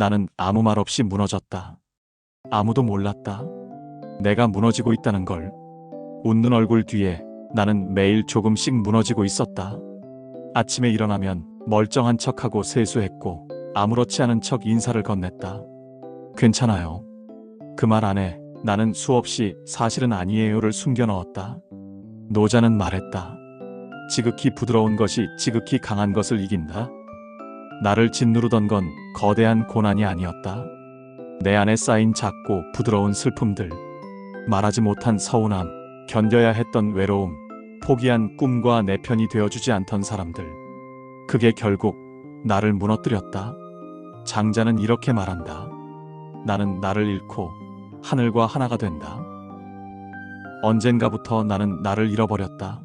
나는 아무 말 없이 무너졌다. 아무도 몰랐다. 내가 무너지고 있다는 걸. 웃는 얼굴 뒤에 나는 매일 조금씩 무너지고 있었다. 아침에 일어나면 멀쩡한 척하고 세수했고 아무렇지 않은 척 인사를 건넸다. 괜찮아요. 그 말 안에 나는 수없이 사실은 아니에요를 숨겨 넣었다. 노자는 말했다. 지극히 부드러운 것이 지극히 강한 것을 이긴다. 나를 짓누르던 건 거대한 고난이 아니었다. 내 안에 쌓인 작고 부드러운 슬픔들, 말하지 못한 서운함, 견뎌야 했던 외로움, 포기한 꿈과 내 편이 되어주지 않던 사람들. 그게 결국 나를 무너뜨렸다. 장자는 이렇게 말한다. 나는 나를 잃고 하늘과 하나가 된다. 언젠가부터 나는 나를 잃어버렸다.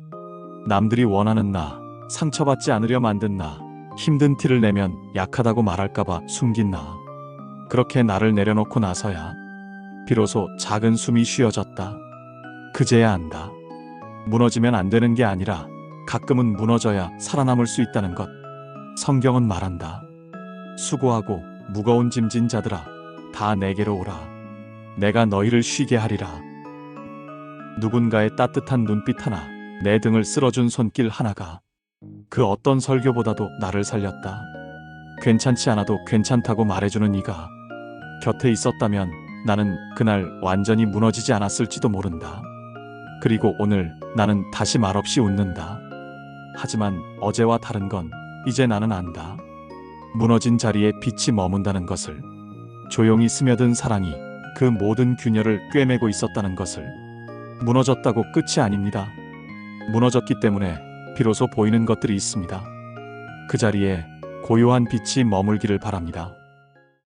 남들이 원하는 나, 상처받지 않으려 만든 나, 힘든 티를 내면 약하다고 말할까봐 숨긴 나. 그렇게 나를 내려놓고 나서야 비로소 작은 숨이 쉬어졌다. 그제야 안다. 무너지면 안 되는 게 아니라 가끔은 무너져야 살아남을 수 있다는 것. 성경은 말한다. 수고하고 무거운 짐진 자들아, 다 내게로 오라. 내가 너희를 쉬게 하리라. 누군가의 따뜻한 눈빛 하나, 내 등을 쓸어준 손길 하나가 그 어떤 설교보다도 나를 살렸다. 괜찮지 않아도 괜찮다고 말해주는 이가 곁에 있었다면 나는 그날 완전히 무너지지 않았을지도 모른다. 그리고 오늘 나는 다시 말없이 웃는다. 하지만 어제와 다른 건 이제 나는 안다. 무너진 자리에 빛이 머문다는 것을 조용히 스며든 사랑이 그 모든 균열을 꿰매고 있었다는 것을 무너졌다고 끝이 아닙니다. 무너졌기 때문에 비로소 보이는 것들이 있습니다. 그 자리에 고요한 빛이 머물기를 바랍니다.